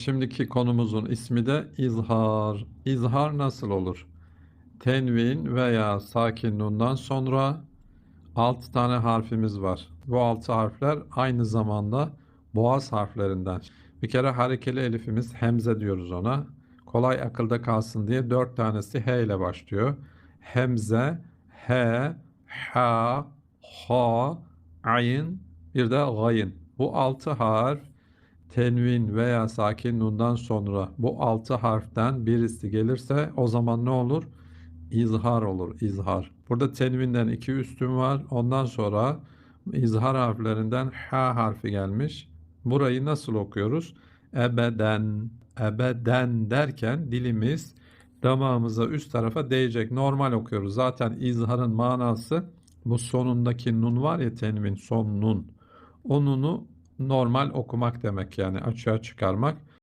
Şimdiki konumuzun ismi de izhar. İzhar nasıl olur? Tenvin veya sakin nundan sonra 6 tane harfimiz var. Bu 6 harfler aynı zamanda boğaz harflerinden. Bir kere harekeli elifimiz hemze diyoruz ona. Kolay akılda kalsın diye 4 tanesi H ile başlıyor. Hemze, H, Ha, Ha, Ayn, bir de Gayın. Bu 6 harf tenvin veya sakin nundan sonra bu altı harften birisi gelirse o zaman ne olur? İzhar olur, izhar. Burada tenvinden iki üstün var. Ondan sonra izhar harflerinden ha harfi gelmiş. Burayı nasıl okuyoruz? Ebeden, ebeden derken dilimiz damağımıza üst tarafa değecek. Normal okuyoruz. Zaten izharın manası bu sonundaki nun var ya tenvin, son nun. O nunu normal okumak demek yani açığa çıkarmak.